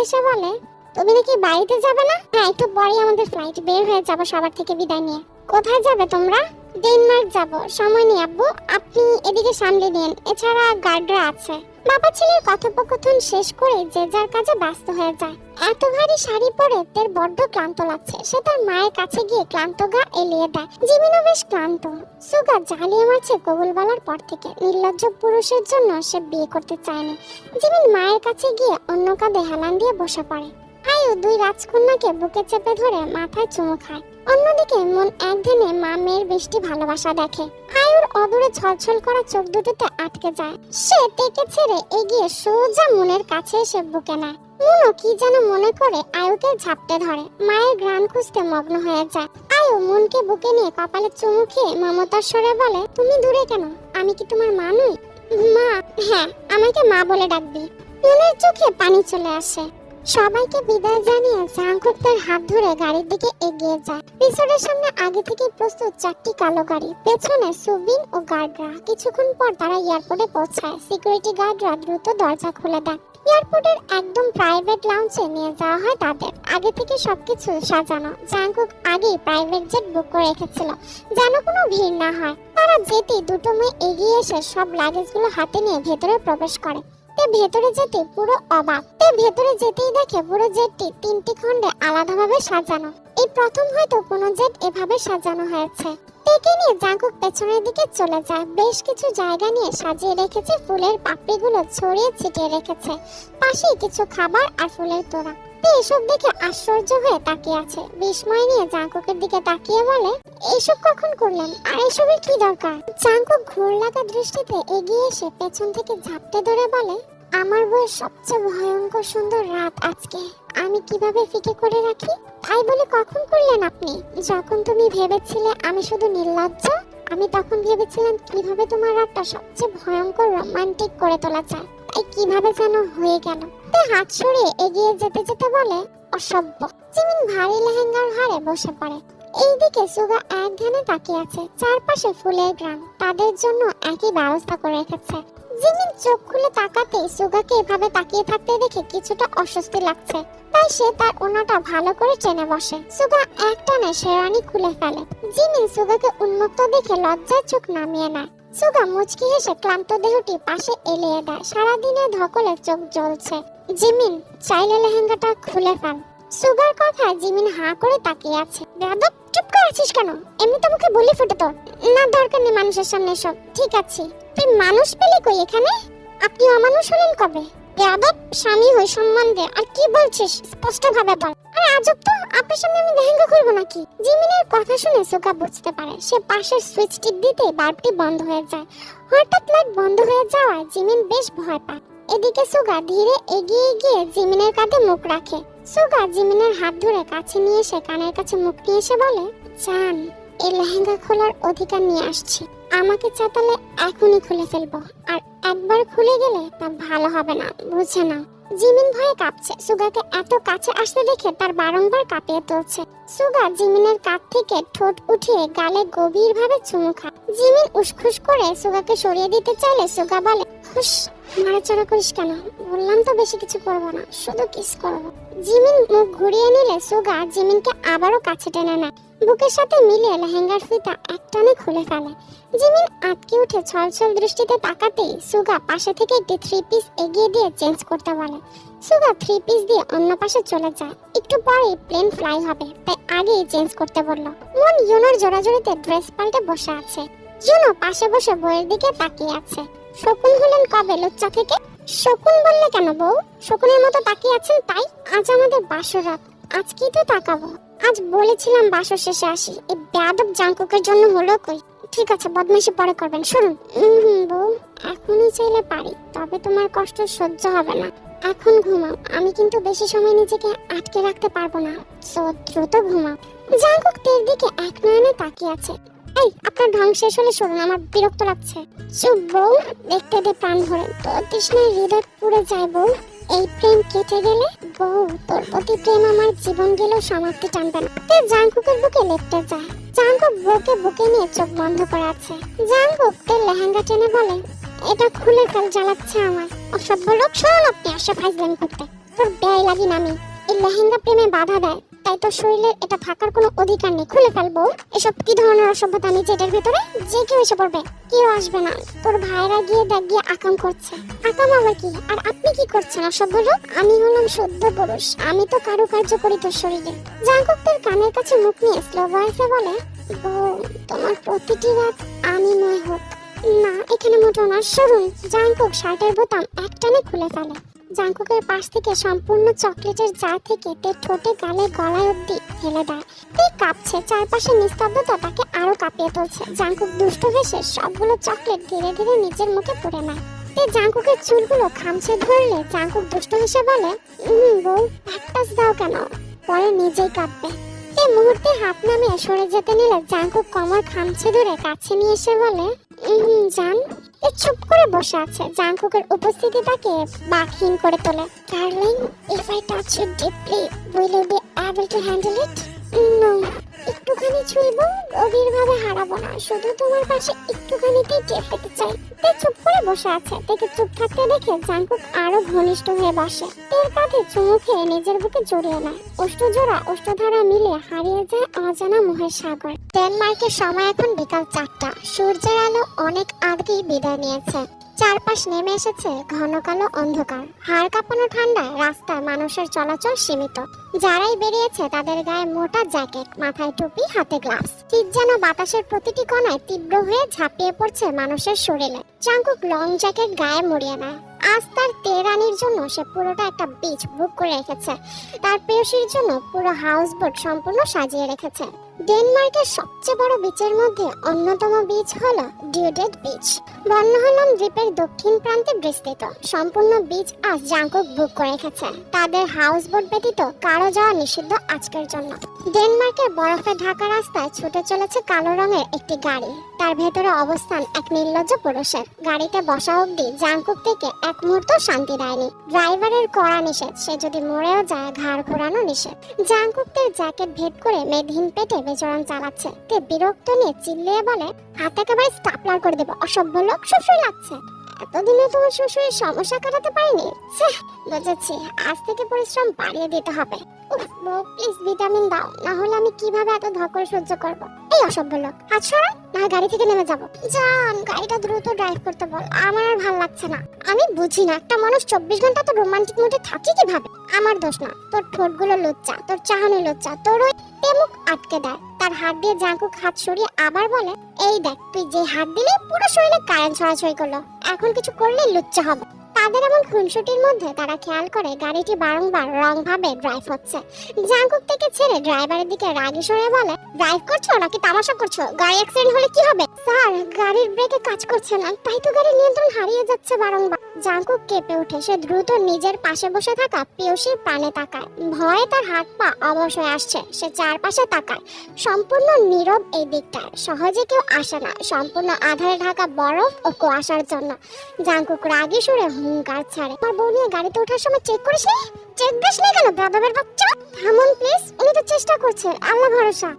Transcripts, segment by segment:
এসে বলে, তুমি নাকি বাড়িতে যাবে না? হ্যাঁ একটু পরেই আমাদের ফ্লাইট বের হয়ে যাব সবার থেকে বিদায় নিয়ে। কোথায় যাবে তোমরা? ডেনমার্ক যাব। সময় নিয়ে আব্বু। আপনি এদিকে সামলে নিন। এছাড়া গার্ডরা আছে। বাবা ছেলের কথোপকথন শেষ করে যে যার কাজে ব্যস্ত হয়ে যায়। এত ভারী শাড়ি পরে তের বড্ড ক্লান্ত লাগছে। সে তার মায়ের কাছে গিয়ে ক্লান্ত গা এলিয়ে দেয়। জিমিনও বেশ ক্লান্ত। সুগা জ্বালিয়ে মারছে কবুল বলার পর থেকে। নির্লজ্জ পুরুষের জন্য সে বিয়ে করতে চায়নি জিমিন মায়ের কাছে গিয়ে অন্য কাঁধে হেলান দিয়ে বসে পড়ে। আয়ু দুই রাজকন্যাকে বুকে চেপে ধরে মাথায় চুমু খায়। অন্যদিকে মন এক ধ্যানে মা মেয়ের বৃষ্টি ভালোবাসা দেখে। আয়ুর অদূরে ছলছল করা চোখ দুটোতে আটকে যায়। সে তেকে ছেড়ে এগিয়ে সোজা মনের কাছে এসে বুকে নেয়। মুনো কি যেন মনে করে আয়ুকে ঝাপটে ধরে। মায়ের গ্রান খুঁজতে মগ্ন হয়ে যায়। আয়ু মনকে বুকে নিয়ে কপালে চুমু খেয়ে মমতার স্বরে বলে, তুমি দূরে কেন? আমি কি তোমার মা নই? মা হ্যাঁ আমাকে মা বলে ডাকবি। মনের চোখে পানি চলে আসে। সবাইকে বিদায় জানিয়ে তার হাত ধরে গাড়ির দিকে এগিয়ে যায়। রিসোর্টের সামনে আগে থেকে প্রস্তুত চারটি কালো গাড়ি, পেছনে সুবিন ও গার্ডরা। কিছুক্ষণ পর তারা এয়ারপোর্টে পৌঁছায়। সিকিউরিটি গার্ডরা দ্রুত দরজা খুলে দেয়। এয়ারপোর্টের একদম প্রাইভেট লাউঞ্জে নিয়ে যাওয়া হয় তাদের। আগে থেকে সবকিছু সাজানো। জাংকুক আগেই প্রাইভেট জেট বুক করে রেখেছিল, যেন কোনো ভিড় না হয়। তারা যেতে দুটো মেয়ে এগিয়ে এসে সব লাগেজগুলো হাতে নিয়ে ভেতরে প্রবেশ করে। তে ভেতরে যেতে পুরো অবাক। তে ভেতরে যেতেই দেখে পুরো জেটটি তিনটি খণ্ডে আলাদাভাবে সাজানো। এই প্রথম হয়তো কোনো জেট এভাবে সাজানো হয়েছে। তেকে নিয়ে জাঙ্কুক পেছনের দিকে চলে যায়। বেশ কিছু জায়গা নিয়ে সাজিয়ে রেখেছে ফুলের পাপড়িগুলো, ছড়িয়ে ছিটিয়ে রেখেছে। পাশেই কিছু খাবার আর ফুলের তোড়া। তে এসব দেখে আশ্চর্য হয়ে তাকিয়ে আছে। বিস্ময় নিয়ে জাঙ্কুকের দিকে তাকিয়ে বলে এইসব কখন করলেন? আর এসবের কি দরকার? জাঙ্কুক ঘোর লাগা দৃষ্টিতে এগিয়ে এসে পেছন থেকে ঝাপটে ধরে বলে, আমার সবচেয়ে ভয়ঙ্কর সুন্দর রাত আজকে। আমি কীভাবে ফিকে করে রাখি? তাই বলে কখন করলেন আপনি? যখন তুমি ভেবেছিলে আমি শুধু নির্লজ্জ, আমি তখন ভেবেছিলাম কীভাবে তোমার রাতটা সবচেয়ে ভয়ঙ্কর রোমান্টিক করে তোলা যায়। তাই কীভাবে যেন হয়ে গেল। তে হাত সরিয়ে এগিয়ে যেতে যেতে বলে, অসভ্য। জিমিন ভারী লেহেঙ্গার হারে বসে পড়ে। এইদিকে সুগা এক ধ্যানে তাকিয়ে আছে, চারপাশে ফুলের গ্রাম তাদের জন্য একই ব্যবস্থা করে রেখেছে। জিমিন চোখ খুলে তাকাতে সুগাকে এভাবে তাকিয়ে থাকতে দেখে কিছুটা অস্বস্তি লাগছে। তাই সে তার ওনাটা ভালো করে টেনে বসে। সুগা একটানে শেরানি খুলে ফেলে। জিমিন সুগাকে উন্মুক্ত দেখে লজ্জায় চোখ নামিয়ে নেয়। সুগা মুচকি হেসে ক্লান্ত দেহটি পাশে এলিয়ে দেয়। ধকলে চোখ জ্বলছে। জিমিন, চাইলে লেহেঙ্গাটা খুলে ফেল। সুগার জিমিন হা করে তাকিয়ে আছে। চুপ করে আছিস কেন? এমনি তো মুখে বলি ফুটে তোর। না, দরকার নেই মানুষের সামনে সব ঠিক আছে। তুই মানুষ পেলি কই এখানে? আপনি অমানুষ হলেন কবে? বেয়াদব, স্বামী হই সম্মান দে। আর কি বলছিস? স্পষ্ট ভাবে বল। আজব আপনার সামনে আমি লেহেঙ্গা নাকি? জিমিনের কথা শুনে সুগা বুঝতে পারে, সে পাশের দিতে বাল্বটি বন্ধ হয়ে যায়। হঠাৎ লাইট বন্ধ হয়ে যাওয়ায় জিমিন বেশ ভয় পায়। এদিকে ধীরে এগিয়ে গিয়ে জিমিনের কাঁধে মুখ রাখে। জিমিনের হাত ধরে কাছে নিয়ে এসে কানের কাছে মুখ নিয়ে এসে বলে এই লেহেঙ্গা খোলার অধিকার নিয়ে আসছি। আমাকে চাতালে এখনই খুলে ফেলব। আর একবার খুলে গেলে তা ভালো হবে না, বুঝে না জিমিন ভয়ে কাঁপছে। সুগাকে এত কাছে আসতে দেখে তার বারংবার কাঁপিয়ে তুলছে। সুগা জিমিনের কাছ থেকে ঠোঁট উঠিয়ে গালে গভীরভাবে চুমু খায়। জিমিন উসখুস করে সুগাকে সরিয়ে দিতে চাইলে সুগা বলে হুস মারাচড়া করিস কেন? বললাম তো বেশি কিছু করব না, শুধু কিস করব। জিমিন মুখ ঘুরিয়ে নিলে সুগা জিমিনকে আবারও কাছে টেনে নেয়। বুকের সাথে মিলিয়ে লেহেঙ্গার ফিতা একটানে খুলে ফেলে। জিমিন আটকে উঠে ছলছল দৃষ্টিতে তাকাতেই সুগা পাশে থেকে একটি থ্রি পিস এগিয়ে দিয়ে চেঞ্জ করতে বলে। সুগা থ্রি পিস দিয়ে অন্য পাশে চলে যায়। একটু পরেই প্লেন ফ্লাই হবে, তাই আগেই চেঞ্জ করতে বলল। মন ইউনোর জোড়াজোড়িতে ড্রেস পাল্টে বসে আছে। ইউনো পাশে বসে বইয়ের দিকে তাকিয়ে আছে। শকুন হলেন কবে লুচ্চা থেকে? শকুন বললে কেন বউ? শকুনের মতো তাকিয়ে আছেন তাই আজ আমাদের বাসর রাত। আজকেই তো তাকাবো। আজ বলেছিলাম বাসর শেষে আসি। এই বেয়াদব জাঙ্কুকের জন্য হলো কই? ঠিক আছে বদমাইশি পরে করবেন। শুনুন। হুম, বউ। এখনই চাইলে পারি, তবে তোমার কষ্ট সহ্য হবে না। এখন ঘুমাও। আমি কিন্তু বেশি সময় নিজেকে আটকে রাখতে পারব না। সো দ্রুত ঘুমাও। জাঙ্কুক তের দিকে এক নয়নে তাকিয়ে আছে। এই, আপনার ঢং শেষ হলে শুনুন, আমার বিরক্ত লাগছে। চুপ, বউ। দেখতে দে প্রাণ ভরে। তো তৃষ্ণায় হৃদয় পুড়ে যায়, বউ। এই প্রেম কেটে গেলে বউ, তোর প্রতি প্রেম আমার জীবন গেলেও সমাপ্তি টানবে না। তে জাঙ্কুকের বুকে লেপটে যায়। জাঙ্কুক বউকে বুকে নিয়ে চোখ বন্ধ করে আছে। জাঙ্কুক তোর লেহেঙ্গা টেনে বলে, এটা খুলে ফেল জ্বালাচ্ছে আমার অসভ্য লোক, শোন আপনি আশা ফাইজলামি করতে। তোর ব্যয় লাগি না আমি এই লেহেঙ্গা প্রেমে বাধা দেয়। তাই তোর শরীরের এটা থাকার কোনো অধিকার নেই। খুলে ফেলব এসব কি ধরনের অসভ্যতা আমি যেটার ভেতরে? যে কেউ এসে পড়বে, কেউ আসবে না। তোর ভাইরা গিয়ে দেখ, গিয়ে আকাম করছে। আকাম আবার কি? আর আপনি কি করছেন অসভ্য লোক? আমি হলাম সদ্য পুরুষ। আমি তো কারুকার্য করি তোর শরীরে। জাঙ্কুক তোর কানের কাছে মুখ নিয়ে স্লো ভয়েসে বলে তোমার প্রতিটি রাত আমি নয় হোক। না, এখানে মোটো না। সরুন, জাঙ্কুক শার্টের বোতাম একটানে খুলে ফেলে। জাঙ্কুকের পাশ থেকে সম্পূর্ণ চকলেটের জা থেকে তে ঠোঁটে গালে গলায় অব্দি ফেলে দেয়। তে কাঁপছে চারপাশে নিস্তব্ধতা তাকে আরও কাঁপিয়ে তুলছে। জাঙ্কুক দুষ্ট হেসে সবগুলো চকলেট ধীরে ধীরে নিজের মুখে পুড়ে নেয়। তে জাঙ্কুকের চুলগুলো খামছে ধরলে জাঙ্কুক দুষ্ট হেসে বলে হুম বউ প্যাকটাস দাও কেন? পরে নিজেই কাঁপবে এই মুহূর্তে হাত নামিয়ে সরে যেতে নিলে জাঙ্কুক কমর খামছে ধরে কাছে নিয়ে এসে বলে হুম জান চুপ করে বসে আছে। জাংকুকের উপস্থিতি তাকে বাকহীন করে তোলে। Darling if I touch you deeply will you be able to handle it ছুঁইব গভীরভাবে হারাবো না। শুধু তোমার পাশে একটুখানি টেপ পেতে চাই। তে চুপ করে বসে আছে। তাকে চুপ থাকতে দেখে জাঙ্কুক আরও ঘনিষ্ঠ হয়ে বসে। তের কাঁধে চুমু খেয়ে নিজের বুকে জড়িয়ে নেয়। অষ্টজোড়া অষ্টধারা মিলে হারিয়ে যায় অজানা মোহের সাগর। ডেনমার্কের সময় এখন বিকাল চারটা। সূর্যের আলো অনেক আগেই বিদায় নিয়েছে। চারপাশ নেমে এসেছে ঘন কালো অন্ধকার। হাড় কাঁপানো ঠান্ডায় রাস্তায় মানুষের চলাচল সীমিত। যারাই বেরিয়েছে তাদের গায়ে মোটা জ্যাকেট, মাথায় টুপি, হাতে গ্লাভস। ঠিক যেন বাতাসের প্রতিটি কণায় তীব্র হয়ে ঝাঁপিয়ে পড়ছে মানুষের শরীরে। চাঙ্কুক লং জ্যাকেট গায়ে মুড়িয়ে নেয়। আজ তার তেরানির জন্য সে পুরোটা একটা বিচ বুক করে রেখেছে। তার প্রেয়সীর জন্য পুরো হাউস বোট সম্পূর্ণ সাজিয়ে রেখেছে। ডেনমার্কের সবচেয়ে বড় বিচের মধ্যে অন্যতম বিচ হল ডিউডেড বিচ বর্ণহলম দ্বীপের দক্ষিণ প্রান্তে বিস্তৃত। সম্পূর্ণ বিচ আজ জাঙ্কুক বুক করে রেখেছে। তাদের হাউস বোট ব্যতীত কারও যাওয়া নিষিদ্ধ আজকের জন্য। ডেনমার্কের বরফে ঢাকা রাস্তায় ছুটে চলেছে কালো রঙের একটি গাড়ি। তার ভেতরে অবস্থান এক নির্লজ্জ পুরুষের। গাড়িতে বসা অবধি জাঙ্কুক থেকে এক মুহূর্ত শান্তি দেয়নি। ড্রাইভারের কড়া নিষেধ, সে যদি মরেও যায় ঘাড় ঘোরানো নিষেধ। জাঙ্কুকদের জ্যাকেট ভেদ করে মেধহীন পেটে বিচরণ চালাচ্ছে। তে বিরক্ত নিয়ে চিল্লিয়ে বলে, হাত একেবারে স্টাপলার করে দেবো, অসভ্য লোক শ্বশুর লাগছে। এতদিনে তোমার শ্বশুরের সমস্যা কাটাতে পারিনি। বুঝেছি, আজ থেকে পরিশ্রম বাড়িয়ে দিতে হবে। প্লিজ ভিটামিন দাও না হলে আমি কীভাবে এত ধকল সহ্য করব? এই অসভ্য লোক না গাড়ি থেকে নেমে যাব। জান, গাড়িটা দ্রুত ড্রাইভ করতে বল, আমার আর লাগছে না। আমি বুঝি না, একটা মানুষ চব্বিশ ঘণ্টা তো রোমান্টিক মুডে থাকে কীভাবে? আমার দোষ না, তোর ঠোঁটগুলো লুচ্চা, তোর চাহনি লুচ্চা, তোর ওই তেমুক আটকে দেয়। তার হাত দিয়ে জাঙ্কুক হাত সরিয়ে আবার বলে, এই দেখ, তুই যে হাত দিলে, পুরো শরীরে কারেন্ট ছড়াছড়ি করল। এখন কিছু করলে লুচ্চা হবে। তাদের এমন খুনসুটির মধ্যে তারা খেয়াল করে গাড়িটি বারংবার রং ভাবে ড্রাইভ হচ্ছে। জাঙ্কুক থেকে ছেড়ে ড্রাইভারের দিকে রাগি সরে বলে ড্রাইভ করছ নাকি তামাশা করছ? গাড়ি অ্যাক্সিডেন্ট হলে কি হবে? স্যার, গাড়ির ব্রেকে কাজ করছে না, তাই তো গাড়ির নিয়ন্ত্রণ হারিয়ে যাচ্ছে বারংবার। জাঙ্কুক কেঁপে ওঠে। সে দ্রুত নিজের পাশে বসে থাকা পিয়সীর প্রাণে তাকায়। ভয়ে তার হাত পা অবশ হয়ে আসছে। সে চারপাশে তাকায়। সম্পূর্ণ নীরব এই দিকটায়। সহজে কেউ আসে না। সম্পূর্ণ আধারে ঢাকা বরফ ও কুয়াশার জন্য। জাঙ্কুক রাগি সুরে হুঙ্কার ছাড়ে। বউ নিয়ে গাড়িতে ওঠার সময় চেক করিস নি? চেক দিস নি কেন? বাচ্চা? থামুন প্লিজ উনি তো চেষ্টা করছে। আল্লাহ ভরসা।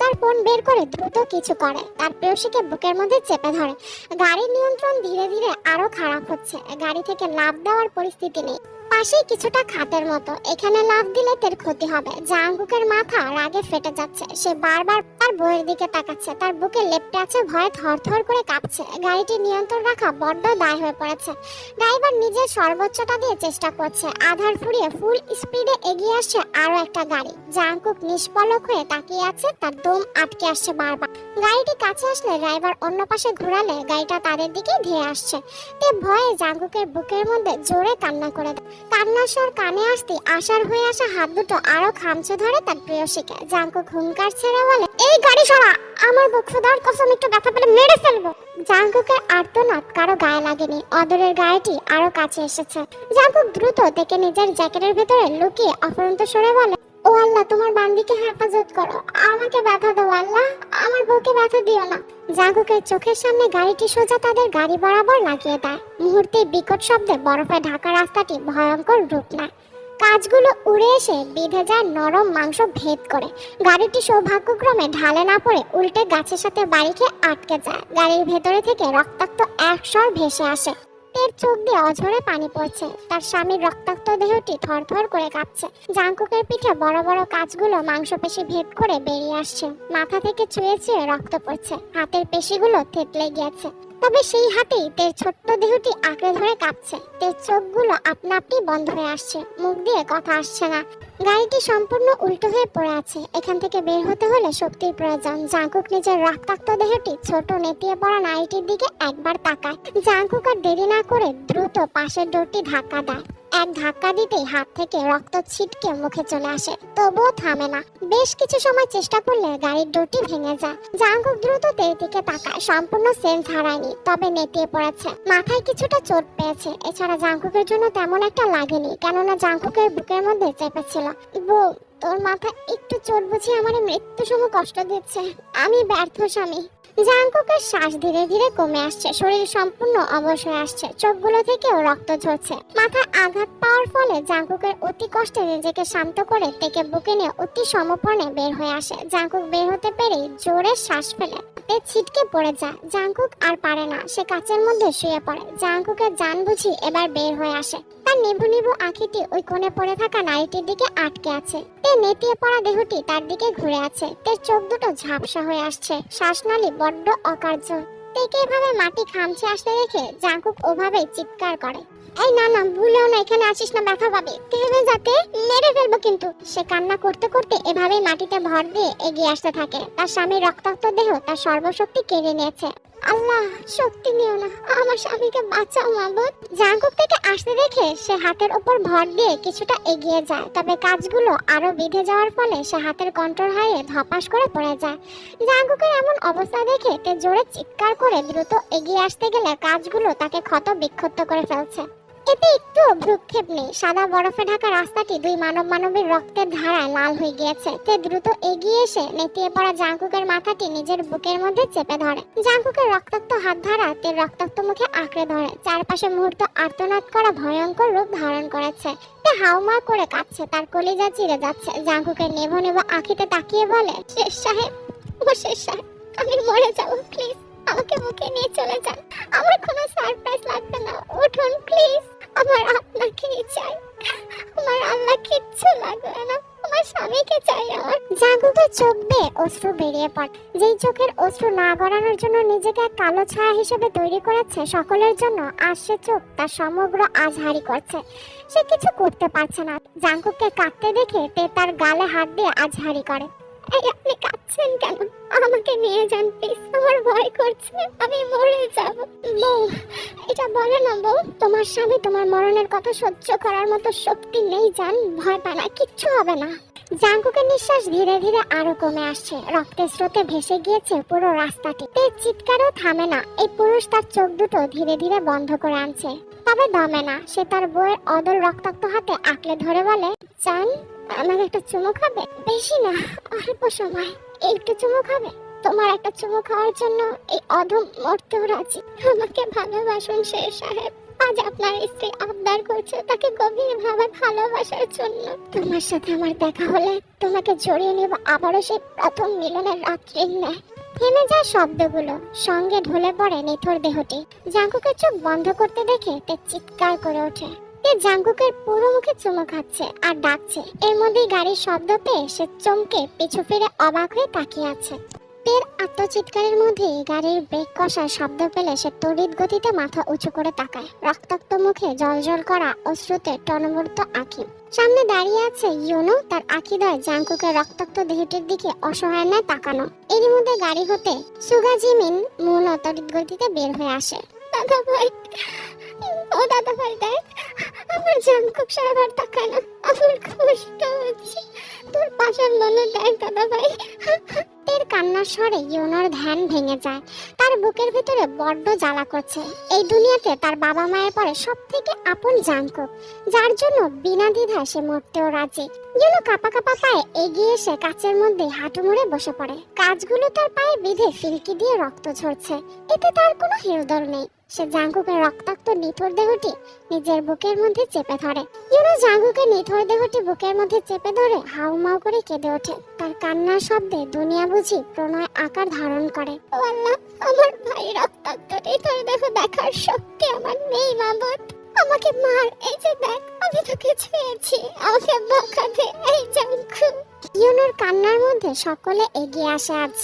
তার ফোন বের করে দ্রুত কিছু করে। তার প্রেয়সীকে বুকের মধ্যে চেপে ধরে। গাড়ির নিয়ন্ত্রণ ধীরে ধীরে আরও খারাপ হচ্ছে। গাড়ি থেকে লাভ দেওয়ার পরিস্থিতি নেই। পাশেই কিছুটা খাতের মতো। এখানে লাভ দিলে তের ক্ষতি হবে। জাঙ্কুকের মাথা রাগে ফেটে যাচ্ছে। সে বারবার তার বইয়ের দিকে তাকাচ্ছে। তার বুকে লেপটে আছে ভয়ে থরথর করে কাঁপছে। গাড়িটি নিয়ন্ত্রণ রাখা বড্ড দায় হয়ে পড়েছে। ড্রাইভার নিজের সর্বোচ্চটা দিয়ে চেষ্টা করছে। আধার ফুরিয়ে ফুল স্পিডে এগিয়ে আসছে আরও একটা গাড়ি। জাঙ্কুক নিষ্পলক হয়ে তাকিয়ে আছে, তার দম আটকে আসছে বারবার। গাড়িটি কাছে আসলে ড্রাইভার অন্য পাশে ঘোরালে গাড়িটা তাদের দিকে ধেয়ে আসছে। তে ভয়ে জাঙ্কুকের বুকের মধ্যে জোরে কান্না করে দেয়। কান্নার স্বর কানে আসতে আশার হয়ে আসা হাত দুটো আরও খামচে ধরে তার প্রেয়সীকে জাঙ্কুক হুঙ্কার ছেড়ে বলে, এই গাড়ি সরা, আমার বক্ষ ফুদার কসম একটু ব্যথা পেলে মেরে ফেলব। জাঙ্কুকের আর্তনাদ কারও গায়ে লাগেনি, অদরের গায়েটি আরও কাছে এসেছে। জাঙ্কুক দ্রুত থেকে নিজের জ্যাকেটের ভেতরে লুকিয়ে অফরন্ত সরে বলে ও আল্লাহ, তোমার বান্দিকে হেফাজত করো। আমাকে ব্যথা দাও আল্লাহ, আমার বউ ওকে ব্যথা দিও না। জাঙ্কুকের চোখের সামনে গাড়িটি সোজা তাদের গাড়ি বরাবর লাগিয়ে দেয়। মুহূর্তে বিকট শব্দে বরফে ঢাকা রাস্তাটি ভয়ঙ্কর রূপ নেয়। কাজগুলো উড়ে এসে বিঁধে যায় নরম মাংস ভেদ করে। গাড়িটি সৌভাগ্যক্রমে ঢালে না পড়ে উল্টে গাছের সাথে বাড়ি খেয়ে আটকে যায়। গাড়ির ভেতরে থেকে রক্তাক্ত এক স্বর ভেসে আসে। তের চোখ দিয়ে অঝরে পানি পড়ছে। তার স্বামীর রক্তাক্ত দেহটি থরথর করে কাঁপছে। জাঙ্কুকের পিঠে বড় বড় কাজগুলো মাংসপেশি ভেদ করে বেরিয়ে আসছে। মাথা থেকে চুয়ে চুয়ে রক্ত পড়ছে। হাতের পেশিগুলো থেতলে গিয়েছে। তবে সেই হাতেই তের ছোট্ট দেহটি আঁকড়ে ধরে কাঁপছে। তের চোখগুলো আপনা আপনি বন্ধ হয়ে আসছে। মুখ দিয়ে কথা আসছে না। গাড়িটি সম্পূর্ণ উল্টো হয়ে পড়ে আছে। এখান থেকে বের হতে হলে শক্তির প্রয়োজন। জাঙ্কুক নিজের রক্তাক্ত দেহটি ছোট নেতিয়ে পড়া নারীটির দিকে একবার তাকায়। জাঙ্কুক আর দেরি না করে দ্রুত পাশের ডোরটি ধাক্কা দেয়। এক ধাক্কা দিতেই হাত থেকে রক্ত ছিটকে মুখে চলে আসে। তবুও থামে না। বেশ কিছু সময় চেষ্টা করলে গাড়ির ডোরটি ভেঙে যায়। জাঙ্কুক দ্রুত তের দিকে তাকায়। সম্পূর্ণ সেন্স হারায়নি তবে নেতিয়ে পড়েছে। মাথায় কিছুটা চোট পেয়েছে। এছাড়া জাঙ্কুকের জন্য তেমন একটা লাগেনি, কেননা জাঙ্কুকের বুকের মধ্যে চেপেছিল বউ, তোর মাথা একটু চোট বুঝিয়ে আমার মৃত্যু সম কষ্ট দিচ্ছে। আমি ব্যর্থ স্বামী। জাঙ্কুকের শ্বাস ধীরে ধীরে কমে আসছে। শরীর সম্পূর্ণ অবশ হয়ে আসছে। চোখগুলো থেকেও রক্ত ঝরছে। মাথায় আঘাত পাওয়ার ফলে জাংকুকের অতি কষ্টে নিজেকে শান্ত করে টেকে বুকে নিয়ে অতি সমপর্ণে বের হয়ে আসে। জাংকুক বের হতে পেরেই জোরে শ্বাস ফেলে। তে ছিটকে পড়ে যায়। জাঙ্কুক আর পারে না। সে কাচের মধ্যে শুয়ে পড়ে। জাঙ্কুকের জান বুঝি এবার বের হয়ে আসে। তার নিভু নিভু আঁখিটি ওই কোণে পড়ে থাকা নারীটির দিকে আটকে আছে। তে নেতিয়ে পড়া দেহটি তার দিকে ঘুরে আছে। তের চোখ দুটো ঝাপসা হয়ে আসছে। শ্বাসনালী বড্ড অকার্য। তেকে এভাবে মাটি খামছে আসতে দেখে জাঙ্কুক ওভাবে চিৎকার করে। এই, না না, ভুলেও না, এখানে আসিস না, ব্যথা পাবে। থেমে যাতে মেরে ফেলব কিন্তু। সে কান্না করতে করতে এভাবেই মাটিতে ভর দিয়ে এগিয়ে আসতে থাকে। তার স্বামীর রক্তাক্ত দেহ তার সর্বশক্তি কেড়ে নিয়েছে। আল্লাহ, শক্তি নিও না। আমার স্বামীকে বাঁচাও, মাবুদ। জাঙ্কুক থেকে আসতে দেখে সে হাতের ওপর ভর দিয়ে কিছুটা এগিয়ে যায়। তবে কাজগুলো আরও বেঁধে যাওয়ার ফলে সে হাতের কন্ট্রোল হারিয়ে ধপাস করে পড়ে যায়। জাঙ্কুকের এমন অবস্থা দেখে তে জোরে চিৎকার করে দ্রুত এগিয়ে আসতে গেলে কাজগুলো তাকে ক্ষত বিক্ষত করে ফেলছে। এতে একটু ভ্রুক্ষেপ নেই। সাদা বরফে ঢাকা রাস্তাটি দুই মানব মানবের রক্তের ধারায় লাল হয়ে গিয়েছে। তে দ্রুত এগিয়ে এসে নেতিয়ে পড়া জাঙ্কুকের মাথাটি নিজের বুকের মধ্যে চেপে ধরে। জাঙ্কুকের রক্তাক্ত হাত ধারা তে রক্তাক্ত মুখে আঁকড়ে ধরে। চারপাশে মুহূর্ত আর্তনাদ করা ভয়ঙ্কর রূপ ধারণ করেছে। তে হাউমা করে কাঁদছে তার কলিজা চিরে যাচ্ছে। জাঙ্কুকের নেভো নেভো আঁখিতে তাকিয়ে বলে, শেষ সাহেব, ও শেষ সাহেব, আমি মরে যাব, প্লিজ। আমাকে বুকে নিয়ে চলে যান। আমার কোনো সারপ্রাইজ লাগবে না। উঠুন প্লিজ আমার আপনাকেই চাই আমার আল্লাহ কিচ্ছু লাগবে না। আমার স্বামীকে চাই আমার। জাগুকে চোখ বেয়ে অশ্রু বেরিয়ে পড়ে। যেই চোখের অশ্রু না গড়ানোর জন্য নিজেকে কালো ছায়া হিসেবে তৈরি করেছে, সকলের জন্য আর সে চোখ তার সমগ্র আজহারি করছে। সে কিছু করতে পারছে না। জাঙ্কুককে কাঁদতে দেখে তে তার গালে হাত দিয়ে আজহারি করে। এই আপনি কাঁদছেন কেন? আমাকে নিয়ে যান প্লিজ আমার ভয় করছে। আমি মরে যাব। বউ, এটা বলে না বউ, তোমার স্বামী তোমার মরণের কথা সহ্য করার মতো শক্তি নেই, জান? ভয় পায় না, কিচ্ছু হবে না। জাঙ্কুকের নিঃশ্বাস ধীরে ধীরে আরও কমে আসছে। রক্তের স্রোতে ভেসে গিয়েছে পুরো রাস্তাটি। তে চিৎকারও থামে না। এই পুরুষ তার চোখ দুটো ধীরে ধীরে বন্ধ করে আনছে। তবে দমে না। সে তার বউয়ের অদল রক্তাক্ত হাতে আঁকলে ধরে বলে চান আমাকে একটা চুমু খাবে? বেশি না, অল্প সময়। একটু চুমু খাবে? তোমার একটা চুমু খাওয়ার জন্য এই অধম মরতেও রাজি। আমাকে ভালোবাসুন শের সাহেব। আজ আপনার স্ত্রী আবদার করছে তাকে গভীর ভাবে ভালোবাসার জন্য। তোমার সাথে আমার দেখা হলে তোমাকে জড়িয়ে নেব আবারও সেই প্রথম মিলনের রাত্রির ন্যায়। থেমে যায় শব্দগুলো, সঙ্গে ঢলে পড়ে নিথর দেহটি। জাঙ্কুকের চোখ বন্ধ করতে দেখে তে চিৎকার করে ওঠে। তে জাঙ্কুকের পুরো মুখে চুমু খাচ্ছে আর ডাকছে। এর মধ্যেই গাড়ির শব্দ পেয়ে সে চমকে পিছু ফিরে অবাক হয়ে তাকিয়ে আছে। তের আত্মচিৎকারের মধ্যে গাড়ির ব্রেক কষার শব্দ পেলে সে তড়িৎ গতিতে মাথা উঁচু করে তাকায়। রক্তাক্ত মুখে জলজল করা অশ্রুতে টনমূর্ত আঁকি সামনে দাঁড়িয়ে আছে ইউনো তার আখিদয় জাঙ্কুকের রক্তাক্ত দেহটির দিকে অসহায় ন্যায় তাকানো। এরই মধ্যে গাড়ি হতে সুগা জিমিন মূল তড়িৎ গতিতে বের হয়ে আসে। দাদা ও দাদা ভাই দেখ আমার জাঙ্কুক সাহেব আর তাকায় না আমার কষ্ট হচ্ছে। তোর পাশার মনে দেখ, দাদা ভাই। তের কান্নার স্বরে ইউনোর ধ্যান ভেঙে যায়। তার বুকের ভিতরে বড্ড জ্বালা করছে। এই দুনিয়াতে তার বাবা মায়ের পরে সব থেকে আপন জাঙ্কুক। যার জন্য বিনা দ্বিধায় সে মরতেও রাজি। ইউনো কাপা কাপা পায়ে এগিয়ে এসে কাচের মধ্যে হাঁটু মুড়ে বসে পড়ে। কাজগুলো তার পায়ে বেঁধে ফিলকি দিয়ে রক্ত ঝরছে। এতে তার কোনো হেলদোল নেই। সে জাঙ্কুকের রক্তাক্ত নিথর দেহটি নিজের বুকের মধ্যে চেপে ধরে। ইউনো জাঙ্কুকের নিথর দেহটি বুকের মধ্যে চেপে ধরে হাউমাউ করে কেঁদে ওঠে। তার কান্নার শব্দে দুনিয়া বুঝি প্রণয় আকার ধারণ করে। আল্লাহ আমার ভাই রক্তাক্ত নিথর দেহ দেখার শক্তি আমার নেই মাবত আমাকে মার এই যে দেখ আমি তোকে ছুঁয়েছি। আমাকে বকা দে এই জাঙ্কু। ইউনোর কান্নার মধ্যে সকলে এগিয়ে আসে আজ।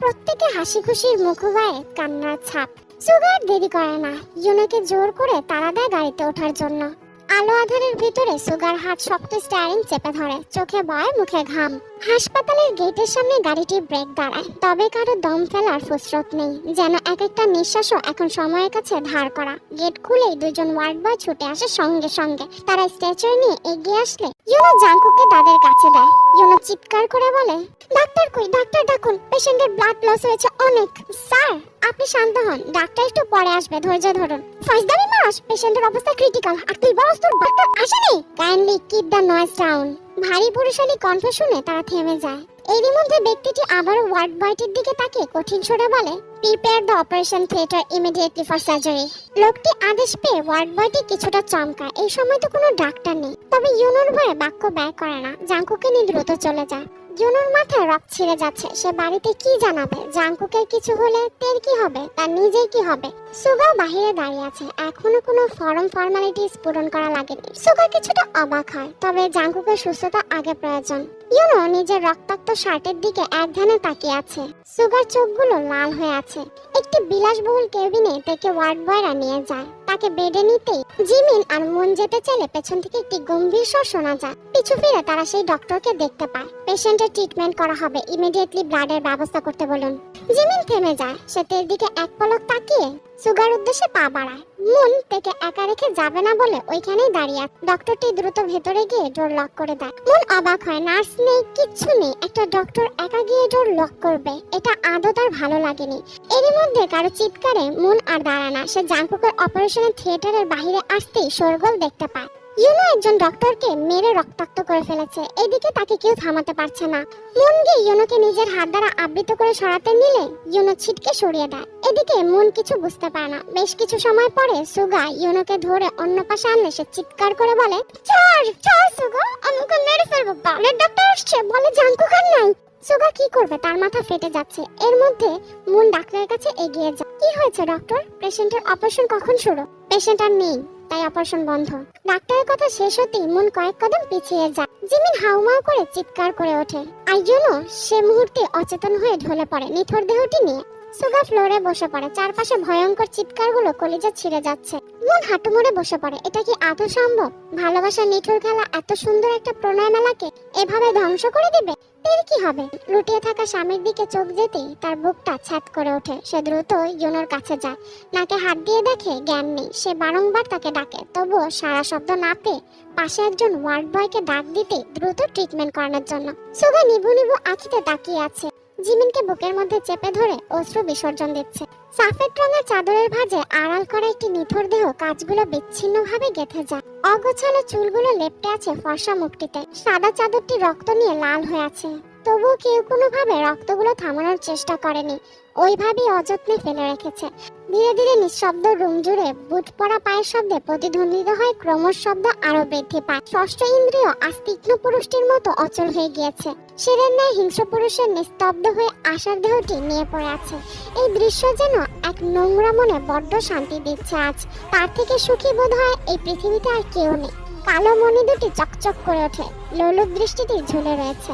প্রত্যেকে হাসি খুশির মুখবায়ে কান্নার ছাপ সুগার দেরি করে না। ইউনাকে জোর করে তারা দেয় গাড়িতে ওঠার জন্য। আলো আধারের ভিতরে সুগার হাত শক্ত স্টারিং চেপে ধরে। চোখে বয় মুখে ঘাম। হাসপাতালের গেটের সামনে গাড়িটি ব্রেক দাঁড়ায়। তবে কারও দম ফেলার ফুসরত নেই, যেন এক একটা নিঃশ্বাসও এখন সময়ের কাছে ধার করা। গেট খুলেই দুজন ওয়ার্ড বয় ছুটে আসে সঙ্গে সঙ্গে। তারা স্ট্রেচার নিয়ে এগিয়ে আসলে ইউনো জাঙ্কুকে তাদের কাছে দেয়। ইউনো চিৎকার করে বলে, ডাক্তার কই? ডাক্তার ডাকুন, পেশেন্টের ব্লাড লস হয়েছে অনেক। স্যার, আপনি শান্ত হন, ডাক্তার একটু পরে আসবে, ধৈর্য ধরুন। ফয়জদারি মাস, পেশেন্টের অবস্থা ক্রিটিক্যাল আর তুই বলস তোর ডাক্তার আসেনি? Kindly keep the noise down ভারী পুরুষালী কণ্ঠ শুনে তারা থেমে যায়। এরই মধ্যে ব্যক্তিটি আবারও ওয়ার্ড বয়টির দিকে তাকে কঠিন সুরে বলে prepare the operation theatre immediately for surgery লোকটি আদেশ পেয়ে ওয়ার্ড বয়টি কিছুটা চমকায়। এই সময় তো কোনো ডাক্তার নেই। তবে ইউনোর ভয়ে বাক্য ব্যয় করে না। জাঙ্কুকে নিয়ে দ্রুত চলে যায়। জুনুর মাথায় রক ছিঁড়ে যাচ্ছে। সে বাড়িতে কি জানাবে? জাঙ্কুকের কিছু হলে তের কি হবে? তার নিজের কি হবে? সুগা বাহিরে দাঁড়িয়ে আছে। এখনও কোনো ফর্ম ফর্মালিটিস পূরণ করা লাগেনি। সুগা কিছুটা অবাক হয়, তবে জাঙ্কুকের সুস্থতা আগে প্রয়োজন। ইউনো নিজের রক্তাক্ত শার্টের দিকে এক ধ্যানে তাকিয়ে আছে। সুগার চোখগুলো লাল হয়ে আছে। একটি বিলাসবহুল কেবিনে তাকে ওয়ার্ড বয়রা নিয়ে যায়। তাকে বেডে নিতেই জিমিন আর মন যেতে চাইলে পেছন থেকে একটি গম্ভীর স্বর শোনা যায়। পিছু ফিরে তারা সেই ডক্টরকে দেখতে পায়। পেশেন্টের ট্রিটমেন্ট করা হবে। ইমিডিয়েটলি ব্লাডের ব্যবস্থা করতে বলুন। জিমিন থেমে যায়। সে তের দিকে এক পলক তাকিয়ে সুগার উদ্দেশ্যে পা বাড়ায়। মন থেকে একা রেখে যাবে না বলে ওইখানেই দাঁড়িয়ে। ডক্টরটি দ্রুত ভেতরে গিয়ে ডোর লক করে দেয়। মন অবাক হয়, নার্স নেই, কিচ্ছু নেই। একটা ডক্টর একা গিয়ে ডোর লক করবে। এটা আদৌ তার ভালো লাগেনি। এরই মধ্যে কারও চিৎকারে মন আর দাঁড়ায় না। সে জাঙ্কুকের অপারেশনের থিয়েটারের বাইরে আসতেই শোরগোল দেখতে পায়। ইউনো একজন ডক্টরকে মেরে রক্তাক্ত করে ফেলেছে। এদিকে তাকে কেউ থামাতে পারছে না। মন গিয়ে ইউনোকে নিজের হাত দ্বারা আবৃত করে সরাতে নিলে ইউনো ছিটকে সরিয়ে দেয়। এদিকে মন কিছু বুঝতে পারে না। বেশ কিছু সময় পরে সুগা ইউনোকে ধরে অন্য পাশে আনলে সে চিৎকার করে বলে, চল চল সুগা আমাকে মেরে ফেলব বালের ডক্টর আসছে, বলে জাঙ্কু খান নাই। সুগা কি করবে? তার মাথা ফেটে যাচ্ছে। এর মধ্যে মন ডাক্তারের কাছে এগিয়ে যায়। কি হয়েছে, ডক্টর? পেশেন্টের অপারেশন কখন শুরু? পেশেন্ট আর নেই। তাই অপারেশন বন্ধ। ডাক্তারের কথা শেষ হতেই মন কয়েক কদম পিছিয়ে যায়। জিমিন হাউমাউ করে চিৎকার করে ওঠে। আর ইউনো সে মুহূর্তে অচেতন হয়ে ঢলে পড়ে নিথর দেহটি নিয়ে। সুগা ফ্লোরে বসে পড়ে। চারপাশে ভয়ঙ্কর চিৎকারগুলো কলিজা ছিঁড়ে যাচ্ছে। মন হাঁটু মুড়ে বসে পড়ে। এটা কি আদৌ সম্ভব? ভালোবাসা নিঠুর খেলা এত সুন্দর একটা প্রণয় মেলাকে এভাবে ধ্বংস করে দিবে? এর কি হবে? লুটিয়ে থাকা স্বামীর দিকে চোখ যেতেই তার বুকটা ছ্যাত করে ওঠে। সে দ্রুত ইউনোর কাছে যায়। নাকে হাত দিয়ে দেখে জ্ঞান নেই। সে বারংবার তাকে ডাকে। তবুও সারা শব্দ না পেয়ে পাশে একজন ওয়ার্ড বয়কে ডাক দিতে দ্রুত ট্রিটমেন্ট করানোর জন্য। সুগা নিভু নিবু আঁখিতে তাকিয়ে আছে। জিমিনকে বুকের মধ্যে চেপে ধরে অশ্রু বিসর্জন দিচ্ছে। সাফেদ রঙের চাদরের ভাঁজে আড়াল করা একটি নিথর দেহ কাজগুলো বিচ্ছিন্ন ভাবে গেঁথে যায়। অগোছালো চুলগুলো লেপটে আছে ফর্সা মুক্তিতে। সাদা চাদরটি রক্ত নিয়ে লাল হয়ে আছে। তবুও কেউ কোনোভাবে রক্তগুলো থামানোর চেষ্টা করেনি। ওইভাবেই অযত্নে ফেলে রেখেছে। ধীরে ধীরে নিঃশব্দ রুম জুড়ে বুট পড়া পায়ের শব্দে প্রতিধ্বনিত হয় ক্রমশ শব্দ আরও বৃদ্ধি পায়। ষষ্ঠ ইন্দ্রিয় আজ তীক্ষ্ণ পুরুষটির মতো অচল হয়ে গিয়েছে। সেরের ন্যায় হিংস্র পুরুষের নিস্তব্ধ হয়ে আশার দেহটি নিয়ে পড়ে আছে। এই দৃশ্য যেন এক নোংরা মনে বড্ড শান্তি দিচ্ছে আজ। তার থেকে সুখী বোধ হয় এই পৃথিবীতে আর কেউ নেই। কালো মণি দুটি চকচক করে ওঠে। লোলুপ দৃষ্টিটি ঝুলে রয়েছে।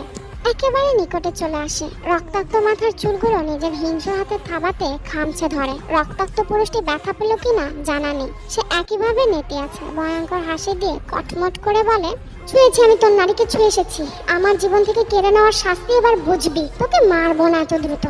একেবারে নিকটে চলে আসে। রক্তাক্ত মাথার চুলগুলো নিজের হিংস্র হাতে থাবাতে খামছে ধরে। রক্তাক্ত পুরুষটি ব্যথা পেল কিনা জানা নেই। সে একইভাবে নেতে আছে। ভয়ঙ্কর হাসি দিয়ে কটমট করে বলে, ছুঁয়েছি আমি তোর নারীকে, ছুঁয়ে এসেছি। আমার জীবন থেকে কেড়ে নেওয়ার শাস্তি এবার বুঝবি। তোকে মারবো না এত দ্রুত।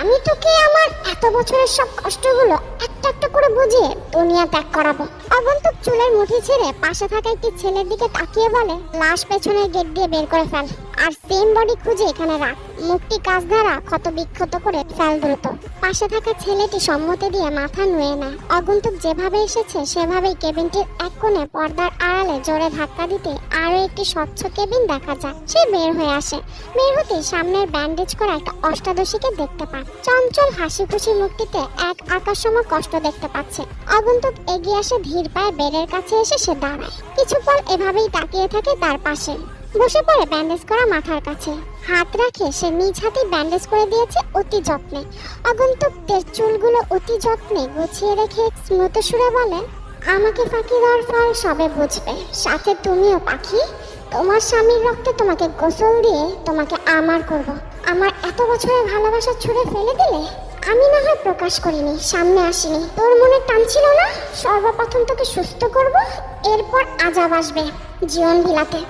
আমি তোকে আমার এত বছরের সব কষ্টগুলো একটা একটা করে বুঝিয়ে দুনিয়া ত্যাগ করাবো। আগন্তুক চুলের মুঠি ছেড়ে পাশে থাকা একটি ছেলের দিকে তাকিয়ে বলে, লাশ পেছনের গেট দিয়ে বের করে ফেল। আর সেম বডি খুঁজে এখানে রাখ। মুখটি কাজ দ্বারা ক্ষত বিক্ষত করে ফেল দ্রুত। পাশে থাকা ছেলেটি সম্মতি দিয়ে মাথা নুয়ে নেয়। অগন্তুক যেভাবে এসেছে, সেভাবেই কেবিনটির এক কোণে পর্দার আড়ালে জোরে ধাক্কা দিতে আরও একটি স্বচ্ছ কেবিন দেখা যায়। সে বের হয়ে আসে। বের হতে সামনের ব্যান্ডেজ করা একটা অষ্টাদশীকে দেখতে পায়। চঞ্চল হাসি খুশি মুখটিতে এক আকাশসম কষ্ট দেখতে পাচ্ছে। আগন্তুক এগিয়ে আসে ধীর পায়ে বেডের কাছে এসে সে দাঁড়ায়। কিছুক্ষণ এভাবেই তাকিয়ে থাকে তার পাশে। বসে পড়ে ব্যান্ডেজ করা মাথার কাছে। হাত রাখে, সে নিজ হাতে ব্যান্ডেজ করে দিয়েছে অতি যত্নে। আগন্তুকদের চুলগুলো অতি যত্নে গুছিয়ে রেখে স্মৃত সুরে বলে, আমাকে ফাঁকি দেওয়ার ফল সবে বুঝবে। সাথে তুমিও পাখি। তোমার স্বামীর রক্তে তোমাকে গোসল দিয়ে তোমাকে আমার করব। আমার এত বছরের ভালোবাসা ছুঁড়ে ফেলে দিলে আমি না হয় প্রকাশ করিনি, সামনে আসিনি। তোর মনে টান ছিল না? সর্বপ্রথম তোকে সুস্থ করব, এরপর আজাব আসবে জীবন বিলাতে।